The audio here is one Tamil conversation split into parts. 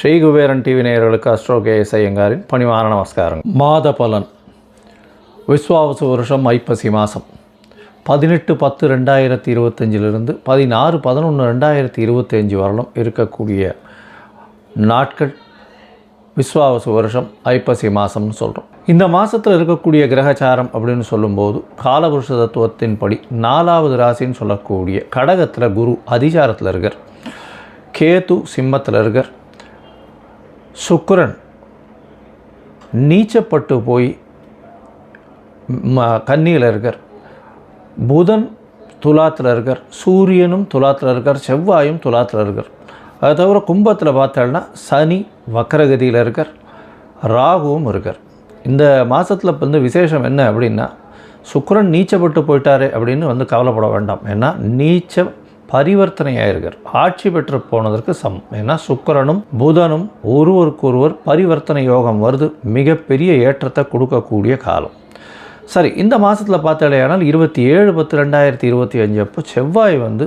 ஸ்ரீ குபேரன் டிவி நேயர்களுக்கு அஸ்ட்ரோ கேஎஸ் ஐயங்காரின் பணிவான நமஸ்காரம் மாத பலன் விஸ்வாவசு வருஷம் ஐப்பசி மாதம் பதினெட்டு பத்து ரெண்டாயிரத்தி இருபத்தஞ்சிலிருந்து பதினாறு பதினொன்று ரெண்டாயிரத்தி இருபத்தஞ்சி வரலும் இருக்கக்கூடிய நாட்கள் விஸ்வாவசு வருஷம் ஐப்பசி மாதம்னு சொல்கிறோம் இந்த மாதத்தில் இருக்கக்கூடிய கிரகச்சாரம் அப்படின்னு சொல்லும்போது காலபுருஷ தத்துவத்தின்படி நாலாவது ராசின்னு சொல்லக்கூடிய கடகத்தில் குரு அதிசாரத்தில் இருக்கார். கேது சிம்மத்தில் இருக்கார். சுக்கரன் நீச்சப்பட்டு போய் ம- கன்னியில் இருக்கார். புதன் துலாத்தில் இருக்கார். சூரியனும் துலாத்தில் இருக்கார். செவ்வாயும் துலாத்தில் இருக்கார். அது தவிர கும்பத்தில் பார்த்தோன்னா சனி வக்கரகதியில் இருக்கார். ராகுவும் இருக்கார். இந்த மாதத்தில் வந்து விசேஷம் என்ன அப்படின்னா சுக்கரன் நீச்சப்பட்டு போயிட்டாரு அப்படின்னு வந்து கவலைப்பட வேண்டாம். ஏன்னா நீச்ச பரிவர்த்தனையாயிருக்கார் ஆட்சி பெற்று போனதற்கு சமம். ஏன்னா சுக்கரனும் புதனும் ஒருவருக்கொருவர் பரிவர்த்தனை யோகம் வருது. மிகப்பெரிய ஏற்றத்தை கொடுக்கக்கூடிய காலம். சரி இந்த மாதத்தில் பார்த்தாலேயானால் இருபத்தி ஏழு பத்து ரெண்டாயிரத்தி இருபத்தி அஞ்சு அப்போ செவ்வாய் வந்து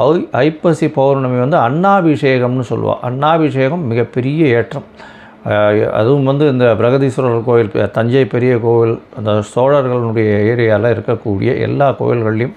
ஐ ஐப்பசி பௌர்ணமி வந்து அண்ணாபிஷேகம்னு சொல்லுவாள் அண்ணாபிஷேகம் மிகப்பெரிய ஏற்றம். அதுவும் வந்து இந்த பிரகதீஸ்வரர் கோயில் தஞ்சை பெரிய கோவில் அந்த சோழர்களுடைய ஏரியாவில் இருக்கக்கூடிய எல்லா கோயில்கள்லையும்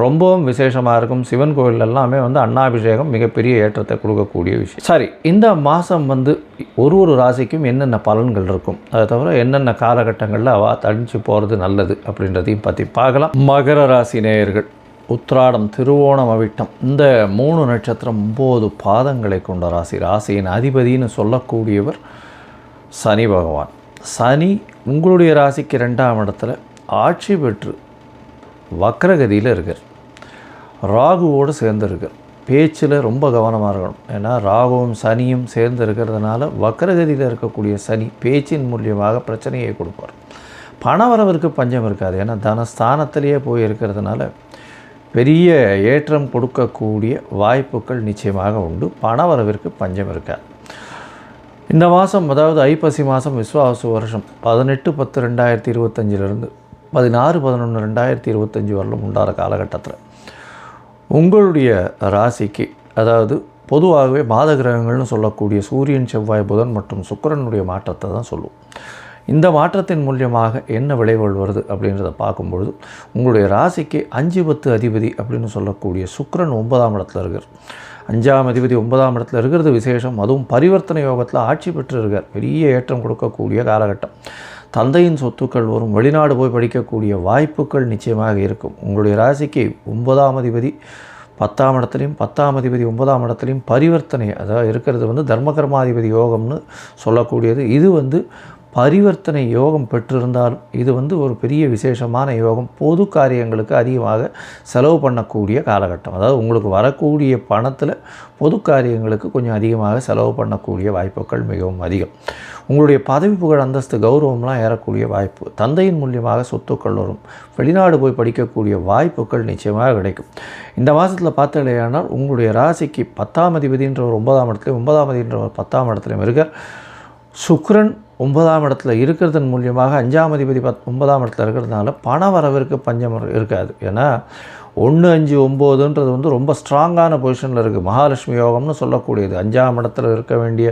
ரொம்பவும் விசேஷமாக இருக்கும். சிவன் கோயில் எல்லாமே வந்து அன்னாபிஷேகம் மிகப்பெரிய ஏற்றத்தை கொடுக்கக்கூடிய விஷயம். சரி இந்த மாதம் வந்து ஒரு ஒரு ராசிக்கும் என்னென்ன பலன்கள் இருக்கும்? அதை தவிர என்னென்ன காலகட்டங்களில் அவ தடிச்சு போகிறது நல்லது அப்படின்றதையும் பற்றி பார்க்கலாம். மகர ராசி நேயர்கள். உத்ராடம் திருவோணம் அவிட்டம். இந்த மூணு நட்சத்திரம் ஒம்பது பாதங்களை கொண்ட ராசி. ராசியின் அதிபதின்னு சொல்லக்கூடியவர் சனி பகவான். சனி உங்களுடைய ராசிக்கு ரெண்டாம் இடத்துல ஆட்சி பெற்று வக்ரகதியில் இருக்கார். ராகுவோடு சேர்ந்துருக்கார். பேச்சில் ரொம்ப கவனமாக இருக்கணும். ஏன்னா ராகுவும் சனியும் சேர்ந்து இருக்கிறதுனால வக்ரகதியில் இருக்கக்கூடிய சனி பேச்சின் மூலியமாக பிரச்சனையை கொடுப்பார். பணவரவிற்கு பஞ்சம் இருக்காது. ஏன்னா தனஸ்தானத்திலேயே போய் இருக்கிறதுனால பெரிய ஏற்றம் கொடுக்கக்கூடிய வாய்ப்புகள் நிச்சயமாக உண்டு. பணவரவிற்கு பஞ்சம் இருக்காது இந்த மாதம் அதாவது ஐப்பசி மாதம் விஸ்வாச வருஷம் பதினெட்டு பத்து ரெண்டாயிரத்தி இருபத்தஞ்சிலிருந்து பதினாறு பதினொன்று ரெண்டாயிரத்தி இருபத்தஞ்சி வரலும் உண்டான காலகட்டத்தில். உங்களுடைய ராசிக்கு அதாவது பொதுவாகவே மாத கிரகங்கள்னு சொல்லக்கூடிய சூரியன் செவ்வாய் புதன் மற்றும் சுக்கிரனுடைய மாற்றத்தை தான் சொல்லுவோம் இந்த மாற்றத்தின் மூலியமாக என்ன விளைவுகள் வருது அப்படின்றத பார்க்கும்பொழுது உங்களுடைய ராசிக்கு அஞ்சு பத்து அதிபதி அப்படின்னு சொல்லக்கூடிய சுக்ரன் ஒன்பதாம் இடத்துல இருக்கார். அஞ்சாம் அதிபதி ஒன்பதாம் இடத்துல இருக்கிறது விசேஷம். அதுவும் பரிவர்த்தனை யோகத்தில் ஆட்சி பெற்று இருக்கார் பெரிய ஏற்றம் கொடுக்கக்கூடிய காலகட்டம். தந்தையின் சொத்துக்கள் வரும். வெளிநாடு போய் படிக்கக்கூடிய வாய்ப்புகள் நிச்சயமாக இருக்கும். உங்களுடைய ராசிக்கு ஒன்பதாம் அதிபதி பத்தாம் இடத்துலையும் பத்தாம் அதிபதி ஒன்பதாம் இடத்துலையும் பரிவர்த்தனை அதாவது இருக்கிறது வந்து தர்மகர்மாதிபதி யோகம்னு சொல்லக்கூடியது. இது வந்து பரிவர்த்தனை யோகம் பெற்றிருந்தாலும் இது வந்து ஒரு பெரிய விசேஷமான யோகம். பொது காரியங்களுக்கு அதிகமாக செலவு பண்ணக்கூடிய காலகட்டம். அதாவது உங்களுக்கு வரக்கூடிய பணத்தில் பொது காரியங்களுக்கு கொஞ்சம் அதிகமாக செலவு பண்ணக்கூடிய வாய்ப்புகள் மிகவும் அதிகம். உங்களுடைய பதவி புகழ் அந்தஸ்து கௌரவம்லாம் ஏறக்கூடிய வாய்ப்பு. தந்தையின் மூலியமாக சொத்துக்கள் வரும். வெளிநாடு போய் படிக்கக்கூடிய வாய்ப்புகள் நிச்சயமாக கிடைக்கும். இந்த மாதத்தில் பார்த்தலையானால் உங்களுடைய ராசிக்கு பத்தாம் அதிபதின்ற ஒரு ஒன்பதாம் இடத்துலையும் ஒன்பதாம் அதிபதின்ற ஒரு பத்தாம் இடத்துலையும் இருக்கார். சுக்ரன் ஒன்பதாம் இடத்துல இருக்கிறதன் மூலியமாக அஞ்சாம் அதிபதி பத் ஒன்பதாம் இடத்துல இருக்கிறதுனால பண வரவிற்கு பஞ்சம் இருக்காது. ஏன்னா ஒன்று அஞ்சு ஒம்போதுன்றது வந்து ரொம்ப ஸ்ட்ராங்கான பொசிஷனில் இருக்குது மகாலட்சுமி யோகம்னு சொல்லக்கூடியது. அஞ்சாம் இடத்துல இருக்க வேண்டிய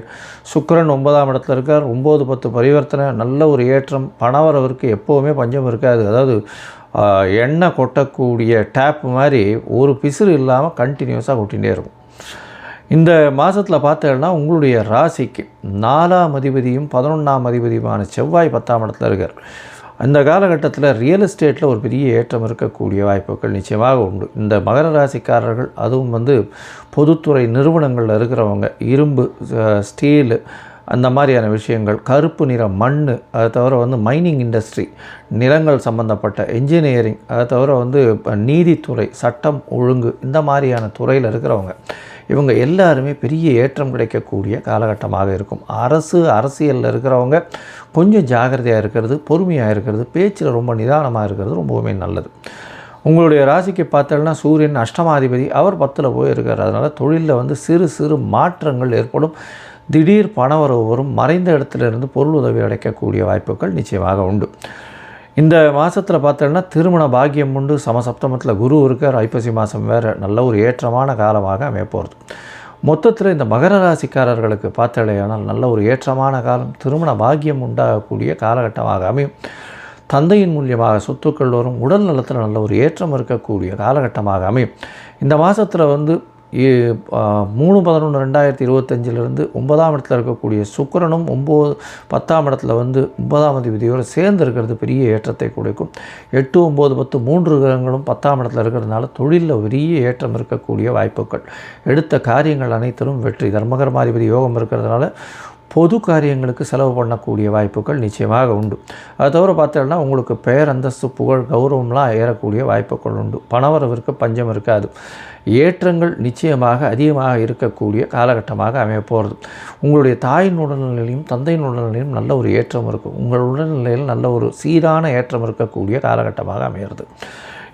சுக்கரன் ஒன்பதாம் இடத்துல இருக்கார். ஒம்பது பத்து பரிவர்த்தனை நல்ல ஒரு ஏற்றம் பண வரவிற்கு எப்போவுமே பஞ்சம் இருக்காது. அதாவது எண்ணெய் கொட்டக்கூடிய டேப் மாதிரி ஒரு பிசுறு இல்லாமல் கண்டினியூஸாக கொட்டிகிட்டே இருக்கும். இந்த மாதத்தில் பார்த்தேன்னா உங்களுடைய ராசிக்கு நாலாம் அதிபதியும் பதினொன்றாம் அதிபதியுமான செவ்வாய் பத்தாம் இடத்துல இருக்கார். அந்த காலகட்டத்தில் ரியல் எஸ்டேட்டில் ஒரு பெரிய ஏற்றம் இருக்கக்கூடிய வாய்ப்புகள் நிச்சயமாக உண்டு. இந்த மகர ராசிக்காரர்கள் அதுவும் வந்து பொதுத்துறை நிறுவனங்களில் இருக்கிறவங்க இரும்பு ஸ்டீலு அந்த மாதிரியான விஷயங்கள் கருப்பு நிற மண் அதை தவிர வந்து மைனிங் இண்டஸ்ட்ரி நிலங்கள் சம்மந்தப்பட்ட என்ஜினியரிங் அதை தவிர வந்து நீதித்துறை சட்டம் ஒழுங்கு இந்த மாதிரியான துறையில் இருக்கிறவங்க இவங்க எல்லாருமே பெரிய ஏற்றம் கிடைக்கக்கூடிய காலகட்டமாக இருக்கும். அரசு அரசியலில் இருக்கிறவங்க கொஞ்சம் ஜாகிரதையாக இருக்கிறது பொறுமையாக இருக்கிறது பேச்சில் ரொம்ப நிதானமாக இருக்கிறது ரொம்பவுமே நல்லது. உங்களுடைய ராசிக்கு பார்த்தோம்னா சூரியன் அஷ்டமாதிபதி அவர் பத்தில் போய் இருக்கார் அதனால் தொழிலில் வந்து சிறு சிறு மாற்றங்கள் ஏற்படும். திடீர் பணவரவு வரும் மறைந்த இடத்துல இருந்து பொருள் உதவி அடைக்கக்கூடிய வாய்ப்புகள் நிச்சயமாக உண்டு. இந்த மாதத்தில் பார்த்தோன்னா திருமண பாக்கியம் உண்டு. சமசப்தமத்தில் குரு இருக்கார். ஐப்பசி மாதம் வேறு நல்ல ஒரு ஏற்றமான காலமாக அமையப்போகிறது மொத்தத்தில் இந்த மகர ராசிக்காரர்களுக்கு பார்த்தலையானால் நல்ல ஒரு ஏற்றமான காலம் திருமண பாக்கியம் உண்டாகக்கூடிய காலகட்டமாக அமையும். தந்தையின் மூலியமாக சொத்துக்கள் வரும். உடல் நலத்தில் நல்ல ஒரு ஏற்றம் இருக்கக்கூடிய காலகட்டமாக அமையும். இந்த மாதத்தில் வந்து மூணு பதினொன்று ரெண்டாயிரத்தி இருபத்தஞ்சிலிருந்து ஒன்பதாம் இடத்துல இருக்கக்கூடிய சுக்கிரனும் ஒம்பது பத்தாம் இடத்துல வந்து ஒன்பதாம் அதிபதியோடு சேர்ந்து இருக்கிறது பெரிய ஏற்றத்தை கொடுக்கும். எட்டு ஒம்பது பத்து மூன்று கிரகங்களும் பத்தாம் இடத்துல இருக்கிறதுனால தொழிலில் பெரிய ஏற்றம் இருக்கக்கூடிய வாய்ப்புகள். எடுத்த காரியங்கள் அனைத்திலும் வெற்றி. தர்மகர்மாதிபதி யோகம் இருக்கிறதுனால பொது காரியங்களுக்கு செலவு பண்ணக்கூடிய வாய்ப்புகள் நிச்சயமாக உண்டு. அது தவிர பார்த்தோம்னா உங்களுக்கு பெயர் அந்தஸ்து புகழ் கௌரவம்லாம் ஏறக்கூடிய வாய்ப்புகள் உண்டு. பணவரவிற்கு பஞ்சம் இருக்காது. ஏற்றங்கள் நிச்சயமாக அதிகமாக இருக்கக்கூடிய காலகட்டமாக அமைய போகிறது உங்களுடைய தாயின் உடல்நிலையும் தந்தையின் உடல்நிலையும் நல்ல ஒரு ஏற்றம் இருக்கும். உங்கள் உடல்நிலையில் நல்ல ஒரு சீரான ஏற்றம் இருக்கக்கூடிய காலகட்டமாக அமையிறது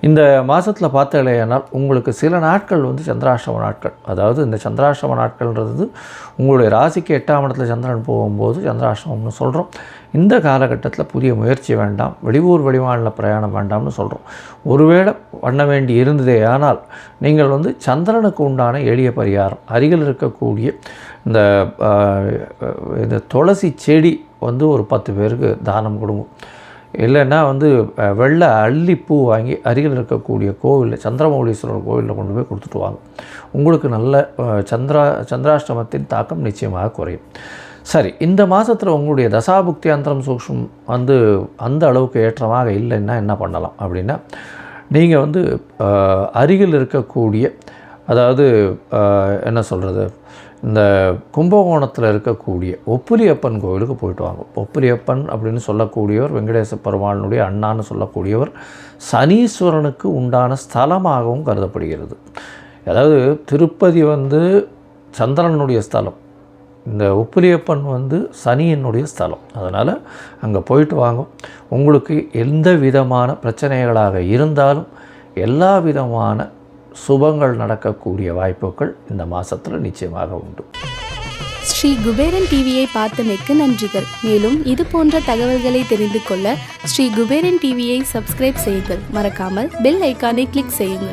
இந்த மாதத்தில் பார்த்தாலேயானால் உங்களுக்கு சில நாட்கள் வந்து சந்திராஷ்டம நாட்கள். அதாவது இந்த சந்திராஷ்டம நாட்கள்ன்றது உங்களுடைய ராசிக்கு எட்டாம் இடத்துல சந்திரன் போகும்போது சந்திராஷ்டமம்னு சொல்கிறோம் இந்த காலகட்டத்தில் புதிய முயற்சி வேண்டாம். வெளியூர் வெளிமாநில பிரயாணம் வேண்டாம்னு சொல்கிறோம் ஒருவேளை பண்ண வேண்டி இருந்ததே ஆனால் நீங்கள் வந்து சந்திரனுக்கு உண்டான எளிய பரிகாரம் அருகில் இருக்கக்கூடிய இந்த இந்த துளசி செடி வந்து ஒரு பத்து பேருக்கு தானம் கொடுங்க. இல்லைன்னா வந்து வெள்ளை அள்ளிப்பூ வாங்கி அருகில் இருக்கக்கூடிய கோவிலில் சந்திரமௌலீஸ்வரர் கோவிலில் கொண்டு போய் கொடுத்துட்டு வாங்க. உங்களுக்கு நல்ல சந்திரா சந்திராஷ்டமத்தின் தாக்கம் நிச்சயமாக குறையும். சரி இந்த மாதத்தில் உங்களுடைய தசாபுக்தி அந்தரம் சூக்ஷம் வந்து அந்த அளவுக்கு ஏற்றமாக இல்லைன்னா என்ன பண்ணலாம்? அப்படின்னா நீங்கள் வந்து அருகில் இருக்கக்கூடிய அதாவது என்ன சொல்கிறது இந்த கும்பகோணத்தில் இருக்கக்கூடிய ஒப்புலியப்பன் கோவிலுக்கு போயிட்டு வாங்க. ஒப்புலியப்பன் அப்படின்னு சொல்லக்கூடியவர் வெங்கடேச பெருமாளினுடைய அண்ணான்னு சொல்லக்கூடியவர் சனீஸ்வரனுக்கு உண்டான ஸ்தலமாகவும் கருதப்படுகிறது. அதாவது திருப்பதி வந்து சந்திரனுடைய ஸ்தலம் இந்த உப்புலியப்பன் வந்து சனியினுடைய ஸ்தலம். அதனால் அங்கே போயிட்டு வாங்க. உங்களுக்கு எந்த விதமான பிரச்சனைகளாக இருந்தாலும் எல்லா விதமான சுபங்கள் நடக்கக்கூடிய வாய்ப்புகள் இந்த மாதத்தில் நிச்சயமாக உண்டு. ஸ்ரீ குபேரன் டிவியை பார்த்தமைக்கு நன்றிகள். மேலும் இது போன்ற தகவல்களை தெரிந்து கொள்ள ஸ்ரீ குபேரன் டிவியை சப்ஸ்கிரைப் செய்யுங்கள். மறக்காமல் பெல் ஐக்கானை கிளிக் செய்யுங்கள்.